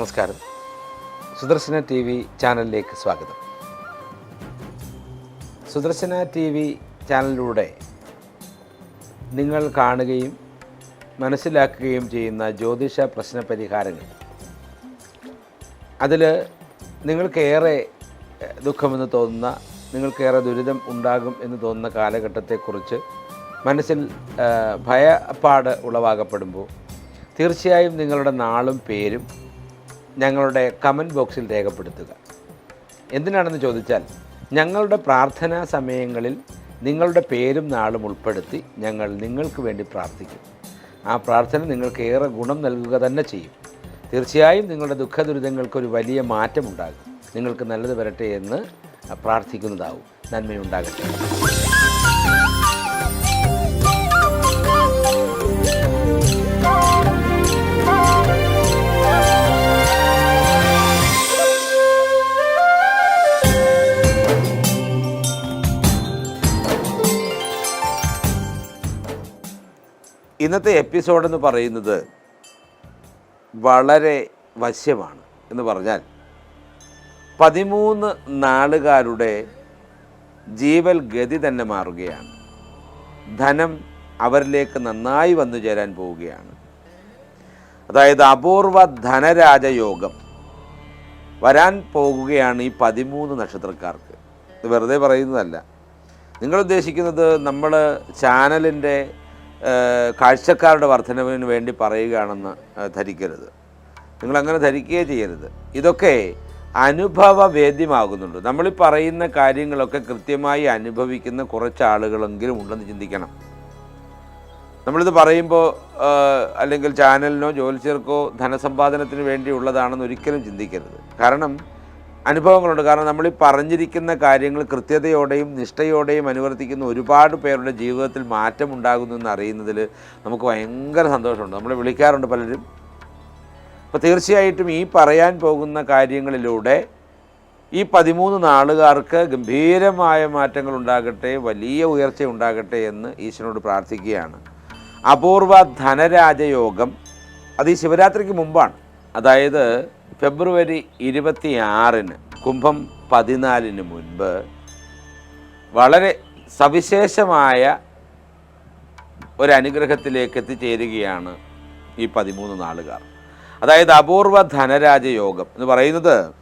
നമസ്കാരം. Sudarshana T V ചാനലിലേക്ക് സ്വാഗതം. സുദർശന ടി വി ചാനലിലൂടെ നിങ്ങൾ കാണുകയും മനസ്സിലാക്കുകയും ചെയ്യുന്ന ജ്യോതിഷ പ്രശ്ന പരിഹാരങ്ങൾ. അതിൽ നിങ്ങൾക്കേറെ ദുഃഖമെന്ന് തോന്നുന്ന നിങ്ങൾക്കേറെ ദുരിതം ഉണ്ടാകും എന്ന് തോന്നുന്ന കാലഘട്ടത്തെക്കുറിച്ച് മനസ്സിൽ ഭയപ്പാട് ഉളവാകപ്പെടുമ്പോൾ തീർച്ചയായും നിങ്ങളുടെ നാളും പേരും ഞങ്ങളുടെ കമന്റ് ബോക്സിൽ രേഖപ്പെടുത്തുക. എന്തിനാണെന്ന് ചോദിച്ചാൽ ഞങ്ങളുടെ പ്രാർത്ഥനാ സമയങ്ങളിൽ നിങ്ങളുടെ പേരും നാളും ഉൾപ്പെടുത്തി ഞങ്ങൾ നിങ്ങൾക്ക് വേണ്ടി പ്രാർത്ഥിക്കും. ആ പ്രാർത്ഥന നിങ്ങൾക്ക് ഏറെ ഗുണം നൽകുക തന്നെ ചെയ്യും. തീർച്ചയായും നിങ്ങളുടെ ദുഃഖ ദുരിതങ്ങൾക്കൊരു വലിയ മാറ്റമുണ്ടാകും. നിങ്ങൾക്ക് നല്ലത് വരട്ടെ എന്ന് പ്രാർത്ഥിക്കുന്നതാവും. നന്മയുണ്ടാകട്ടെ. ഇന്നത്തെ എപ്പിസോഡ് എന്ന് പറയുന്നത് വളരെ വശ്യമാണ് എന്ന് പറഞ്ഞാൽ പതിമൂന്ന് നാളുകാരുടെ ജീവൽ ഗതി തന്നെ മാറുകയാണ്. ധനം അവരിലേക്ക് നന്നായി വന്നു ചേരാൻ പോവുകയാണ്. അതായത് അപൂർവ ധനരാജയോഗം വരാൻ പോകുകയാണ് ഈ പതിമൂന്ന് നക്ഷത്രക്കാർക്ക്. ഇത് വെറുതെ പറയുന്നതല്ല. നിങ്ങൾ ഉദ്ദേശിക്കുന്നത് നമ്മൾ ചാനലിന്റെ കാഴ്ചക്കാരുടെ വർധനവിന് വേണ്ടി പറയുകയാണെന്ന് ധരിക്കരുത്. നിങ്ങളങ്ങനെ ധരിക്കുകയേ ചെയ്യരുത്. ഇതൊക്കെ അനുഭവ വേദ്യമാകുന്നുണ്ട് നമ്മൾ ഈ പറയുന്ന കാര്യങ്ങളൊക്കെ കൃത്യമായി അനുഭവിക്കുന്ന കുറച്ച് ആളുകളെങ്കിലും ഉണ്ടെന്ന് ചിന്തിക്കണം. നമ്മളിത് പറയുമ്പോൾ അല്ലെങ്കിൽ ചാനലിനോ ജോലിച്ചർക്കോ ധനസമ്പാദനത്തിന് വേണ്ടിയുള്ളതാണെന്ന് ഒരിക്കലും ചിന്തിക്കരുത്. കാരണം അനുഭവങ്ങളുണ്ട്. കാരണം നമ്മൾ ഈ പറഞ്ഞിരിക്കുന്ന കാര്യങ്ങൾ കൃത്യതയോടെയും നിഷ്ഠയോടെയും അനുവർത്തിക്കുന്ന ഒരുപാട് പേരുടെ ജീവിതത്തിൽ മാറ്റം ഉണ്ടാകുന്നു എന്ന് അറിയുന്നതിൽ നമുക്ക് ഭയങ്കര സന്തോഷമുണ്ട്. നമ്മൾ വിളിക്കാറുണ്ട് പലരും. അപ്പോൾ തീർച്ചയായിട്ടും ഈ പറയാൻ പോകുന്ന കാര്യങ്ങളിലൂടെ ഈ പതിമൂന്ന് നാളുകാർക്ക് ഗംഭീരമായ മാറ്റങ്ങൾ ഉണ്ടാകട്ടെ വലിയ ഉയർച്ച ഉണ്ടാകട്ടെ എന്ന് ഈശ്വരനോട് പ്രാർത്ഥിക്കുകയാണ്. അപൂർവ ധനരാജയോഗം അത് ഈ ശിവരാത്രിക്ക് മുമ്പാണ്. അതായത് ഫെബ്രുവരി ഇരുപത്തി ആറിന് കുംഭം പതിനാലിന് മുൻപ് വളരെ സവിശേഷമായ ഒരനുഗ്രഹത്തിലേക്ക് എത്തിച്ചേരുകയാണ് ഈ പതിമൂന്ന് നാളുകാർ. അതായത് അപൂർവ ധനരാജയോഗം എന്ന് പറയുന്നത്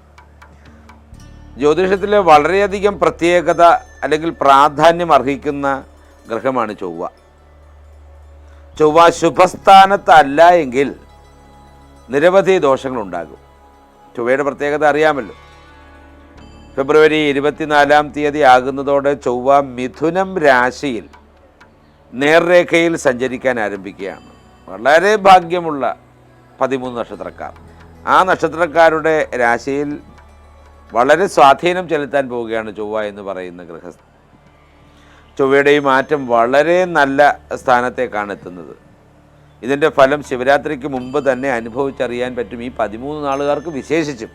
ജ്യോതിഷത്തിലെ വളരെയധികം പ്രത്യേകത അല്ലെങ്കിൽ പ്രാധാന്യം അർഹിക്കുന്ന ഗ്രഹമാണ് ചൊവ്വ. ചൊവ്വ ശുഭസ്ഥാനത്തല്ല എങ്കിൽ നിരവധി ദോഷങ്ങളുണ്ടാകും. ചൊവ്വയുടെ പ്രത്യേകത അറിയാമല്ലോ. ഫെബ്രുവരി ഇരുപത്തിനാലാം തീയതി ആകുന്നതോടെ ചൊവ്വ മിഥുനം രാശിയിൽ നേർരേഖയിൽ സഞ്ചരിക്കാൻ ആരംഭിക്കുകയാണ്. വളരെ ഭാഗ്യമുള്ള പതിമൂന്ന് നക്ഷത്രക്കാർ. ആ നക്ഷത്രക്കാരുടെ രാശിയിൽ വളരെ സ്വാധീനം ചെലുത്താൻ പോവുകയാണ് ചൊവ്വ എന്ന് പറയുന്ന ഗൃഹസ്ഥ ചൊവ്വയുടെ ഈ മാറ്റം വളരെ നല്ല സ്ഥാനത്തേക്കാണ് എത്തുന്നത്. ഇതിന്റെ ഫലം ശിവരാത്രിക്ക് മുമ്പ് തന്നെ അനുഭവിച്ചറിയാൻ പറ്റും. ഈ പതിമൂന്ന് നാളുകാർക്ക് വിശേഷിച്ചും.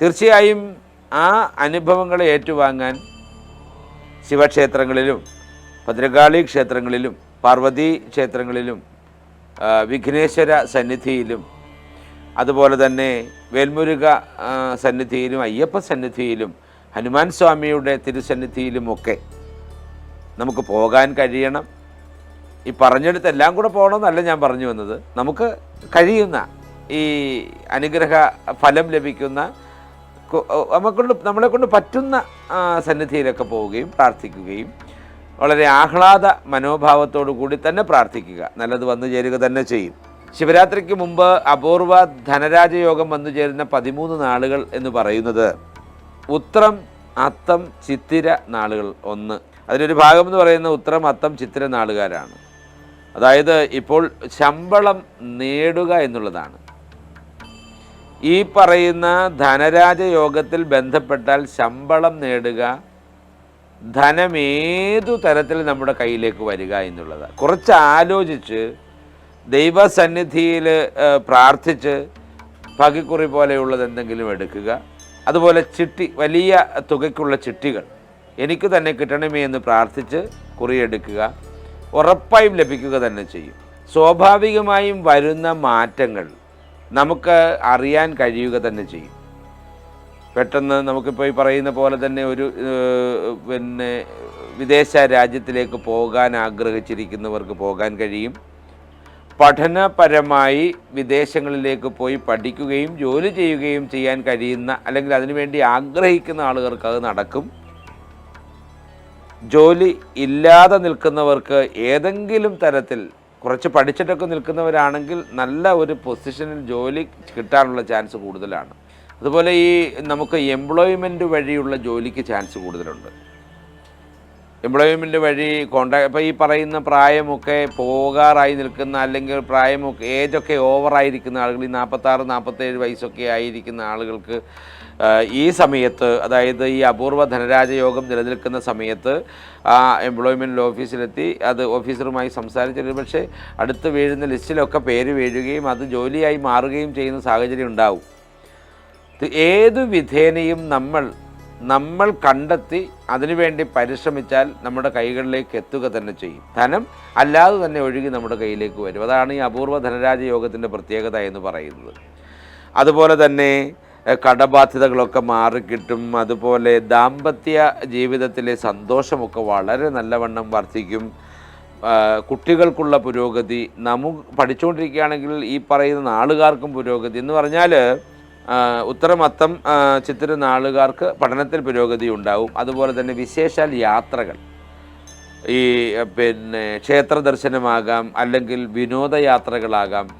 തീർച്ചയായും ആ അനുഭവങ്ങളെ ഏറ്റുവാങ്ങാൻ ശിവക്ഷേത്രങ്ങളിലും ഭദ്രകാളി ക്ഷേത്രങ്ങളിലും പാർവതി ക്ഷേത്രങ്ങളിലും വിഘ്നേശ്വര സന്നിധിയിലും അതുപോലെ തന്നെ വേൽമുരുക സന്നിധിയിലും അയ്യപ്പ സന്നിധിയിലും ഹനുമാൻ സ്വാമിയുടെ തിരുസന്നിധിയിലുമൊക്കെ നമുക്ക് പോകാൻ കഴിയണം. ഈ പറഞ്ഞെടുത്ത് എല്ലാം കൂടെ പോകണമെന്നല്ല ഞാൻ പറഞ്ഞു വന്നത്. നമുക്ക് കഴിയുന്ന ഈ അനുഗ്രഹ ഫലം ലഭിക്കുന്ന നമുക്കൊണ്ട് നമ്മളെ കൊണ്ട് പറ്റുന്ന സന്നിധിയിലൊക്കെ പോവുകയും പ്രാർത്ഥിക്കുകയും വളരെ ആഹ്ലാദ മനോഭാവത്തോടു കൂടി തന്നെ പ്രാർത്ഥിക്കുക. നല്ലത് വന്നു ചേരുക തന്നെ ചെയ്യും. ശിവരാത്രിക്ക് മുമ്പ് അപൂർവ ധനരാജയോഗം വന്നു ചേരുന്ന പതിമൂന്ന് നാളുകൾ എന്ന് പറയുന്നത് ഉത്രം അത്തം ചിത്തിര നാളുകൾ ഒന്ന്. അതിലൊരു ഭാഗം എന്ന് പറയുന്ന ഉത്രം അത്തം ചിത്തിര നാളുകാരാണ്. അതായത് ഇപ്പോൾ ശമ്പളം നേടുക എന്നുള്ളതാണ്. ഈ പറയുന്ന ധനരാജ യോഗത്തിൽ ബന്ധപ്പെട്ടാൽ ശമ്പളം നേടുക ധനമേതു തരത്തിൽ നമ്മുടെ കയ്യിലേക്ക് വരിക എന്നുള്ളത്. കുറച്ച് ആലോചിച്ച് ദൈവസന്നിധിയിൽ പ്രാർത്ഥിച്ച് പകിക്കുറി പോലെയുള്ളത് എന്തെങ്കിലും എടുക്കുക. അതുപോലെ ചിട്ടി വലിയ തുകയ്ക്കുള്ള ചിട്ടികൾ എനിക്ക് തന്നെ കിട്ടണമേ എന്ന് പ്രാർത്ഥിച്ച് കുറിയെടുക്കുക ഉറപ്പായും ലഭിക്കുക തന്നെ ചെയ്യും. സ്വാഭാവികമായും വരുന്ന മാറ്റങ്ങൾ നമുക്ക് അറിയാൻ കഴിയുക തന്നെ ചെയ്യും. പെട്ടെന്ന് നമുക്കിപ്പോൾ ഈ പറയുന്ന പോലെ തന്നെ ഒരു പിന്നെ വിദേശ രാജ്യത്തിലേക്ക് പോകാൻ ആഗ്രഹിച്ചിരിക്കുന്നവർക്ക് പോകാൻ കഴിയും. പഠനപരമായി വിദേശങ്ങളിലേക്ക് പോയി പഠിക്കുകയും ജോലി ചെയ്യുകയും ചെയ്യാൻ കഴിയുന്ന അല്ലെങ്കിൽ അതിനുവേണ്ടി ആഗ്രഹിക്കുന്ന ആളുകൾക്ക് അത് നടക്കും. ജോലി ഇല്ലാതെ നിൽക്കുന്നവർക്ക് ഏതെങ്കിലും തരത്തിൽ കുറച്ച് പഠിച്ചിട്ടൊക്കെ നിൽക്കുന്നവരാണെങ്കിൽ നല്ല ഒരു പൊസിഷനിൽ ജോലി കിട്ടാനുള്ള ചാൻസ് കൂടുതലാണ്. അതുപോലെ ഈ നമുക്ക് എംപ്ലോയ്മെന്റ് വഴിയുള്ള ജോലിക്ക് ചാൻസ് കൂടുതലുണ്ട്. എംപ്ലോയ്മെന്റ് വഴി കോൺട്രാക്ട് ഇപ്പോൾ ഈ പറയുന്ന പ്രായമൊക്കെ പോകാറായി നിൽക്കുന്ന അല്ലെങ്കിൽ പ്രായമൊക്കെ ഏജൊക്കെ ഓവറായിരിക്കുന്ന ആളുകൾ ഈ നാൽപ്പത്താറ് നാൽപ്പത്തേഴ് വയസ്സൊക്കെ ആയിരിക്കുന്ന ആളുകൾക്ക് ഈ സമയത്ത് അതായത് ഈ അപൂർവ ധനരാജ യോഗം നിലനിൽക്കുന്ന സമയത്ത് ആ എംപ്ലോയ്മെന്റ് ഓഫീസിലെത്തി അത് ഓഫീസറുമായി സംസാരിച്ചിട്ട് പക്ഷേ അടുത്ത് വീഴുന്ന ലിസ്റ്റിലൊക്കെ പേര് വീഴുകയും അത് ജോലിയായി മാറുകയും ചെയ്യുന്ന സാഹചര്യം ഉണ്ടാവും. ഏത് വിധേനയും നമ്മൾ നമ്മൾ കണ്ടെത്തി അതിനുവേണ്ടി പരിശ്രമിച്ചാൽ നമ്മുടെ കൈകളിലേക്ക് എത്തുക തന്നെ ചെയ്യും. ധനം അല്ലാതെ തന്നെ ഒഴുകി നമ്മുടെ കയ്യിലേക്ക് വരും. അതാണ് ഈ അപൂർവ ധനരാജ യോഗത്തിന്റെ പ്രത്യേകത എന്ന് പറയുന്നത്. അതുപോലെ തന്നെ കടബാധ്യതകളൊക്കെ മാറിക്കിട്ടും. അതുപോലെ ദാമ്പത്യ ജീവിതത്തിലെ സന്തോഷമൊക്കെ വളരെ നല്ലവണ്ണം വർദ്ധിക്കും. കുട്ടികൾക്കുള്ള പുരോഗതി നമുക്ക് പഠിച്ചുകൊണ്ടിരിക്കുകയാണെങ്കിൽ ഈ പറയുന്ന നാളുകാർക്കും പുരോഗതി എന്ന് പറഞ്ഞാൽ ഉത്തരമത്തം ചിത്തിര നാളുകാർക്ക് പഠനത്തിൽ പുരോഗതി ഉണ്ടാവും. അതുപോലെ തന്നെ വിശേഷാൽ യാത്രകൾ. ഈ പിന്നെ ക്ഷേത്ര ദർശനമാകാം അല്ലെങ്കിൽ വിനോദയാത്രകളാകാം.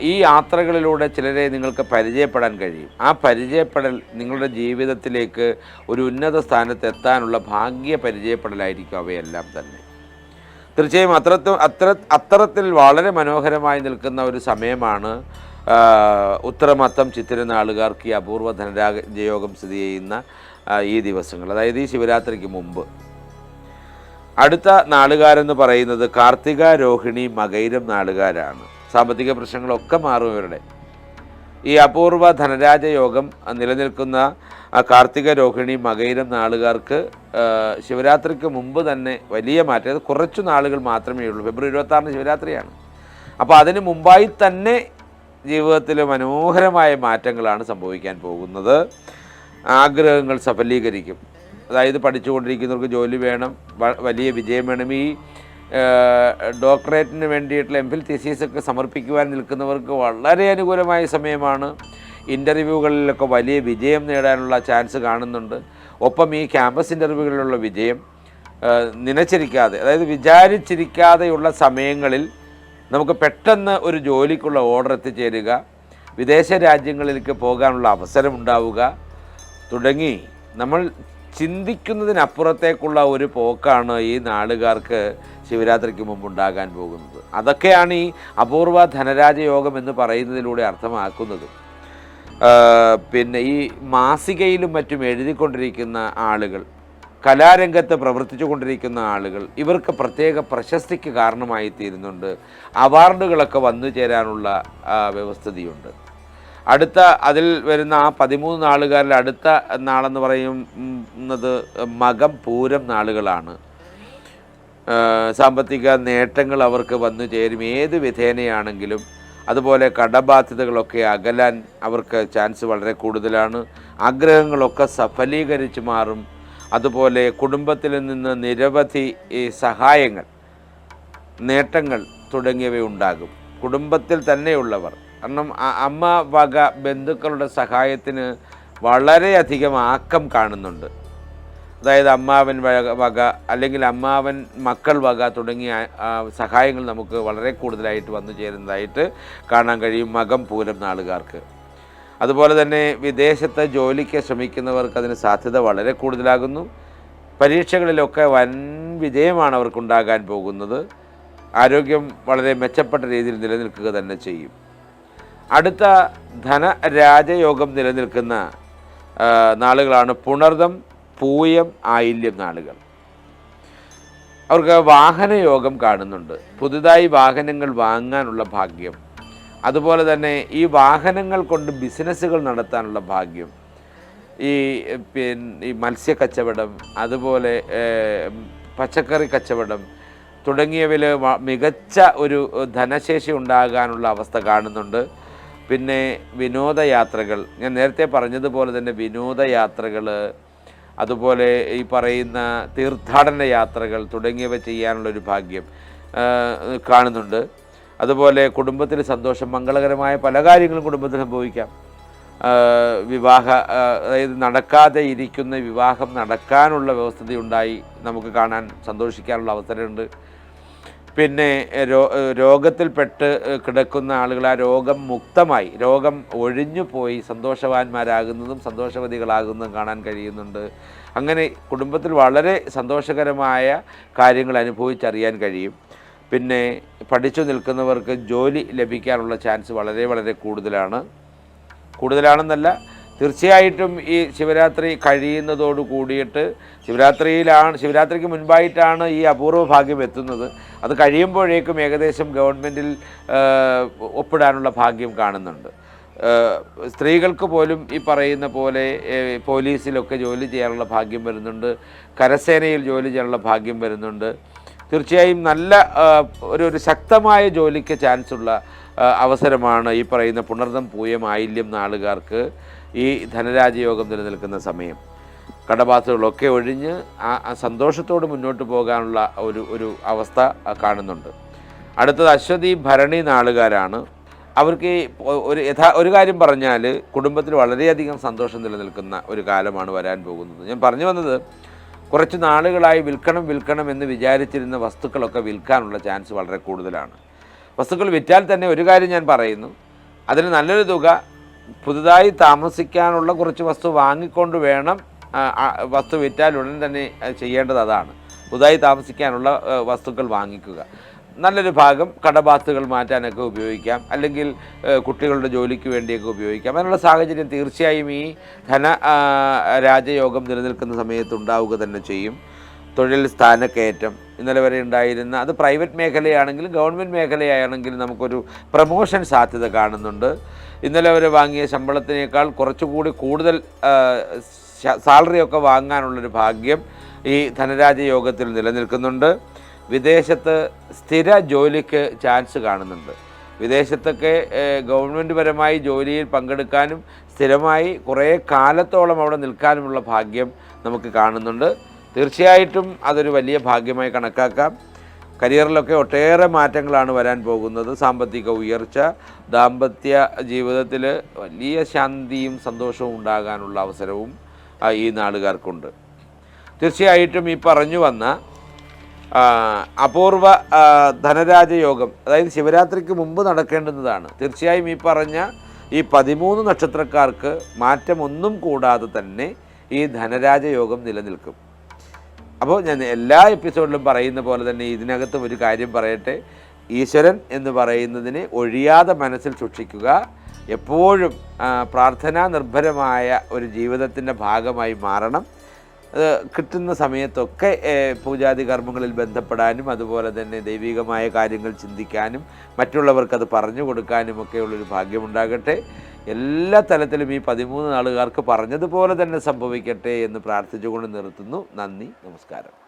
ഈ യാത്രകളിലൂടെ ചിലരെ നിങ്ങൾക്ക് പരിചയപ്പെടാൻ കഴിയും. ആ പരിചയപ്പെടൽ നിങ്ങളുടെ ജീവിതത്തിലേക്ക് ഒരു ഉന്നത സ്ഥാനത്ത് എത്താനുള്ള ഭാഗ്യ പരിചയപ്പെടലായിരിക്കും അവയെല്ലാം തന്നെ. തീർച്ചയായും അത്രത്തും അത്ര അത്തരത്തിൽ വളരെ മനോഹരമായി നിൽക്കുന്ന ഒരു സമയമാണ് ഉത്തരമത്തം ചിത്തിരനാളുകാർക്ക് ഈ അപൂർവ ധനരാജയോഗം സ്ഥിതി ചെയ്യുന്ന ഈ ദിവസങ്ങൾ. അതായത് ഈ ശിവരാത്രിക്ക് മുമ്പ്. അടുത്ത നാളുകാരെന്ന് പറയുന്നത് കാർത്തിക രോഹിണി മകൈരം നാളുകാരാണ്. സാമ്പത്തിക പ്രശ്നങ്ങളൊക്കെ മാറും ഇവരുടെ. ഈ അപൂർവ ധനരാജ യോഗം നിലനിൽക്കുന്ന കാർത്തിക രോഹിണി മകയിരം നാളുകാർക്ക് ശിവരാത്രിക്ക് മുമ്പ് തന്നെ വലിയ മാറ്റം. അത് കുറച്ചു നാളുകൾ മാത്രമേ ഉള്ളൂ. ഫെബ്രുവരി ഇരുപത്താറിന് ശിവരാത്രിയാണ്. അപ്പോൾ അതിന് മുമ്പായി തന്നെ ജീവിതത്തിൽ മനോഹരമായ മാറ്റങ്ങളാണ് സംഭവിക്കാൻ പോകുന്നത്. ആഗ്രഹങ്ങൾ സഫലീകരിക്കും. അതായത് പഠിച്ചുകൊണ്ടിരിക്കുന്നവർക്ക് ജോലി വേണം വലിയ വിജയം വേണം. ഈ ഡോക്ടറേറ്റിന് വേണ്ടിയിട്ടുള്ള എം ഫിൽ ഒക്കെ സമർപ്പിക്കുവാൻ നിൽക്കുന്നവർക്ക് വളരെ അനുകൂലമായ സമയമാണ്. ഇന്റർവ്യൂകളിലൊക്കെ വലിയ വിജയം നേടാനുള്ള ചാൻസ് കാണുന്നുണ്ട്. ഒപ്പം ഈ ക്യാമ്പസ് ഇന്റർവ്യൂകളിലുള്ള വിജയം നനച്ചിരിക്കാതെ അതായത് വിചാരിച്ചിരിക്കാതെയുള്ള സമയങ്ങളിൽ നമുക്ക് പെട്ടെന്ന് ഒരു ജോലിക്കുള്ള ഓർഡർ എത്തിച്ചേരുക വിദേശ രാജ്യങ്ങളിലേക്ക് പോകാനുള്ള അവസരമുണ്ടാവുക തുടങ്ങി. നമ്മൾ ചിന്തിക്കുന്നതിനപ്പുറത്തേക്കുള്ള ഒരു പോക്കാണ് ഈ നാളുകാർക്ക് ശിവരാത്രിക്ക് മുമ്പ് ഉണ്ടാകാൻ പോകുന്നത്. അതൊക്കെയാണ് ഈ അപൂർവ ധനരാജയോഗം എന്ന് പറയുന്നതിലൂടെ അർത്ഥമാക്കുന്നത്. പിന്നെ ഈ മാസികയിലും മറ്റും എഴുതിക്കൊണ്ടിരിക്കുന്ന ആളുകൾ കലാരംഗത്ത് പ്രവർത്തിച്ചു കൊണ്ടിരിക്കുന്ന ആളുകൾ ഇവർക്ക് പ്രത്യേക പ്രശസ്തിക്ക് കാരണമായി തീരുന്നുണ്ട്. അവാർഡുകളൊക്കെ വന്നു ചേരാനുള്ള വ്യവസ്ഥിതിയുണ്ട്. അടുത്ത അതിൽ വരുന്ന ആ പതിമൂന്ന് നാളുകാരിൽ അടുത്ത നാളെന്ന് പറയുന്നത് മകം പൂരം നാളുകളാണ്. സാമ്പത്തിക നേട്ടങ്ങൾ അവർക്ക് വന്നു ചേരും. ഏത് വിധേനയാണെങ്കിലും അതുപോലെ കടബാധ്യതകളൊക്കെ അകലാൻ അവർക്ക് ചാൻസ് വളരെ കൂടുതലാണ്. ആഗ്രഹങ്ങളൊക്കെ സഫലീകരിച്ച് മാറും. അതുപോലെ കുടുംബത്തിൽ നിന്ന് നിരവധി സഹായങ്ങൾ നേട്ടങ്ങൾ തുടങ്ങിയവ ഉണ്ടാകും കുടുംബത്തിൽ തന്നെയുള്ളവർ കാരണം അമ്മ വക ബന്ധുക്കളുടെ സഹായത്തിന് വളരെയധികം ആക്കം കാണുന്നുണ്ട്. അതായത് അമ്മാവൻ വക അല്ലെങ്കിൽ അമ്മാവൻ മക്കൾ വക തുടങ്ങിയ സഹായങ്ങൾ നമുക്ക് വളരെ കൂടുതലായിട്ട് വന്നു ചേരുന്നതായിട്ട് കാണാൻ കഴിയും മകം പൂരം നാളുകാർക്ക്. അതുപോലെ തന്നെ വിദേശത്ത് ജോലിക്ക് ശ്രമിക്കുന്നവർക്ക് അതിന് സാധ്യത വളരെ കൂടുതലാകുന്നു. പരീക്ഷകളിലൊക്കെ വൻ വിജയമാണ് അവർക്കുണ്ടാകാൻ പോകുന്നത്. ആരോഗ്യം വളരെ മെച്ചപ്പെട്ട രീതിയിൽ നിലനിൽക്കുക തന്നെ ചെയ്യും. അടുത്ത ധനരാജയോഗം നിലനിൽക്കുന്ന നാളുകളാണ് പുണർദം പൂയം ആയില്യം നാളുകൾ. അവർക്ക് വാഹനയോഗം കാണുന്നുണ്ട്. പുതുതായി വാഹനങ്ങൾ വാങ്ങാനുള്ള ഭാഗ്യം. അതുപോലെ തന്നെ ഈ വാഹനങ്ങൾ കൊണ്ട് ബിസിനസ്സുകൾ നടത്താനുള്ള ഭാഗ്യം. ഈ പിന്നെ ഈ മത്സ്യ കച്ചവടം അതുപോലെ പച്ചക്കറി കച്ചവടം തുടങ്ങിയവയിൽ മികച്ച ഒരു ധനശേഷി ഉണ്ടാകാനുള്ള അവസ്ഥ കാണുന്നുണ്ട്. പിന്നെ വിനോദയാത്രകൾ. ഞാൻ നേരത്തെ പറഞ്ഞതുപോലെ തന്നെ വിനോദയാത്രകൾ അതുപോലെ ഈ പറയുന്ന തീർത്ഥാടന യാത്രകൾ തുടങ്ങിയവ ചെയ്യാനുള്ളൊരു ഭാഗ്യം കാണുന്നുണ്ട്. അതുപോലെ കുടുംബത്തിൽ സന്തോഷം മംഗളകരമായ പല കാര്യങ്ങളും കുടുംബത്തിൽ സംഭവിക്കാം. വിവാഹ അതായത് നടക്കാതെ ഇരിക്കുന്ന വിവാഹം നടക്കാനുള്ള വ്യവസ്ഥതയുണ്ടായി നമുക്ക് കാണാൻ സന്തോഷിക്കാനുള്ള അവസരമുണ്ട്. പിന്നെ രോഗത്തിൽപ്പെട്ട് കിടക്കുന്ന ആളുകൾ ആ രോഗം മുക്തമായി രോഗം ഒഴിഞ്ഞു പോയി സന്തോഷവാന്മാരാകുന്നതും സന്തോഷവതികളാകുന്നതും കാണാൻ കഴിയുന്നുണ്ട്. അങ്ങനെ കുടുംബത്തിൽ വളരെ സന്തോഷകരമായ കാര്യങ്ങൾ അനുഭവിച്ചറിയാൻ കഴിയും. പിന്നെ പഠിച്ചു നിൽക്കുന്നവർക്ക് ജോലി ലഭിക്കാനുള്ള ചാൻസ് വളരെ വളരെ കൂടുതലാണ്. കൂടുതലാണെന്നല്ല തീർച്ചയായിട്ടും ഈ ശിവരാത്രി കഴിയുന്നതോട് കൂടിയിട്ട് ശിവരാത്രിയിലാണ് ശിവരാത്രിക്ക് മുൻപായിട്ടാണ് ഈ അപൂർവ ഭാഗ്യം എത്തുന്നത്. അത് കഴിയുമ്പോഴേക്കും ഏകദേശം ഗവൺമെന്റിൽ ഒപ്പിടാനുള്ള ഭാഗ്യം കാണുന്നുണ്ട്. സ്ത്രീകൾക്ക് പോലും ഈ പറയുന്ന പോലെ പോലീസിലൊക്കെ ജോലി ചെയ്യാനുള്ള ഭാഗ്യം വരുന്നുണ്ട്. കരസേനയിൽ ജോലി ചെയ്യാനുള്ള ഭാഗ്യം വരുന്നുണ്ട്. തീർച്ചയായും നല്ല ഒരു ഒരു ശക്തമായ ജോലിക്ക് ചാൻസുള്ള അവസരമാണ് ഈ പറയുന്ന പുണർദം പൂയം ആയില്യം നാളുകാർക്ക്. ഈ ധനരാജയോഗം നിലനിൽക്കുന്ന സമയം. കടബാധകളൊക്കെ ഒഴിഞ്ഞ് ആ സന്തോഷത്തോട് മുന്നോട്ട് പോകാനുള്ള ഒരു ഒരു അവസ്ഥ കാണുന്നുണ്ട്. അടുത്തത് അശ്വതി ഭരണി നാളുകാരാണ്. അവർക്ക് ഒരു യഥാ ഒരു കാര്യം പറഞ്ഞാൽ കുടുംബത്തിൽ വളരെയധികം സന്തോഷം നിലനിൽക്കുന്ന ഒരു കാലമാണ് വരാൻ പോകുന്നത്. ഞാൻ പറഞ്ഞു വന്നത് കുറച്ച് നാളുകളായി വിൽക്കണം വിൽക്കണം എന്ന് വിചാരിച്ചിരുന്ന വസ്തുക്കളൊക്കെ വിൽക്കാനുള്ള ചാൻസ് വളരെ കൂടുതലാണ്. വസ്തുക്കൾ വിറ്റാൽ തന്നെ ഒരു കാര്യം ഞാൻ പറയുന്നു. അതിന് നല്ലൊരു തുക പുതുതായി താമസിക്കാനുള്ള കുറച്ച് വസ്തു വാങ്ങിക്കൊണ്ട് വേണം വസ്തു വിറ്റാൽ ഉടൻ തന്നെ ചെയ്യേണ്ടത് അതാണ്. പുതുതായി താമസിക്കാനുള്ള വസ്തുക്കൾ വാങ്ങിക്കുക. നല്ലൊരു ഭാഗം കടബാത്തുകൾ മാറ്റാനൊക്കെ ഉപയോഗിക്കാം. അല്ലെങ്കിൽ കുട്ടികളുടെ ജോലിക്ക് വേണ്ടിയൊക്കെ ഉപയോഗിക്കാം. അതിനുള്ള സാഹചര്യം തീർച്ചയായും ഈ ധന രാജയോഗം നിലനിൽക്കുന്ന സമയത്ത് ഉണ്ടാവുക തന്നെ ചെയ്യും. തൊഴിൽ സ്ഥാനക്കയറ്റം ഇന്നലെ വരെ ഉണ്ടായിരുന്ന അത് പ്രൈവറ്റ് മേഖലയാണെങ്കിലും ഗവൺമെന്റ് മേഖലയാണെങ്കിലും നമുക്കൊരു പ്രമോഷൻ സാധ്യത കാണുന്നുണ്ട്. ഇന്നലെ അവർ വാങ്ങിയ ശമ്പളത്തിനേക്കാൾ കുറച്ചുകൂടി കൂടുതൽ സാലറിയൊക്കെ വാങ്ങാനുള്ളൊരു ഭാഗ്യം ഈ ധനരാജ യോഗത്തിൽ നിലനിൽക്കുന്നുണ്ട്. വിദേശത്ത് സ്ഥിര ജോലിക്ക് ചാൻസ് കാണുന്നുണ്ട്. വിദേശത്തൊക്കെ ഗവൺമെന്റ് പരമായി ജോലിയിൽ പങ്കെടുക്കാനും സ്ഥിരമായി കുറേ കാലത്തോളം അവിടെ നിൽക്കാനുമുള്ള ഭാഗ്യം നമുക്ക് കാണുന്നുണ്ട്. തീർച്ചയായിട്ടും അതൊരു വലിയ ഭാഗ്യമായി കണക്കാക്കാം. കരിയറിലൊക്കെ ഒട്ടേറെ മാറ്റങ്ങളാണ് വരാൻ പോകുന്നത്. സാമ്പത്തിക ഉയർച്ച ദാമ്പത്യ ജീവിതത്തിൽ വലിയ ശാന്തിയും സന്തോഷവും ഉണ്ടാകാനുള്ള അവസരവും ഈ നാടുകാർക്കുണ്ട്. തീർച്ചയായിട്ടും ഈ പറഞ്ഞു വന്ന അപൂർവ ധനരാജയോഗം അതായത് ശിവരാത്രിക്ക് മുമ്പ് നടക്കേണ്ടുന്നതാണ്. തീർച്ചയായും ഈ പറഞ്ഞ ഈ പതിമൂന്ന് നക്ഷത്രക്കാർക്ക് മാറ്റമൊന്നും കൂടാതെ തന്നെ ഈ ധനരാജയോഗം നിലനിൽക്കും. അപ്പോൾ ഞാൻ എല്ലാ എപ്പിസോഡിലും പറയുന്ന പോലെ തന്നെ ഇതിനകത്തും ഒരു കാര്യം പറയട്ടെ. ഈശ്വരൻ എന്ന് പറയുന്നതിനെ ഒഴിയാതെ മനസ്സിൽ സൂക്ഷിക്കുക. എപ്പോഴും പ്രാർത്ഥനാ നിർഭരമായ ഒരു ജീവിതത്തിന്റെ ഭാഗമായി മാറണം. അത് കിട്ടുന്ന സമയത്തൊക്കെ പൂജാതി കർമ്മങ്ങളിൽ ബന്ധപ്പെടാനും അതുപോലെ തന്നെ ദൈവികമായ കാര്യങ്ങൾ ചിന്തിക്കാനും മറ്റുള്ളവർക്കത് പറഞ്ഞു കൊടുക്കാനും ഒക്കെയുള്ളൊരു ഭാഗ്യമുണ്ടാകട്ടെ എല്ലാ തലത്തിലും ഈ പതിമൂന്ന് നാളുകാർക്ക് പറഞ്ഞതുപോലെ തന്നെ സംഭവിക്കട്ടെ എന്ന് പ്രാർത്ഥിച്ചുകൊണ്ട് നിർത്തുന്നു. നന്ദി നമസ്കാരം.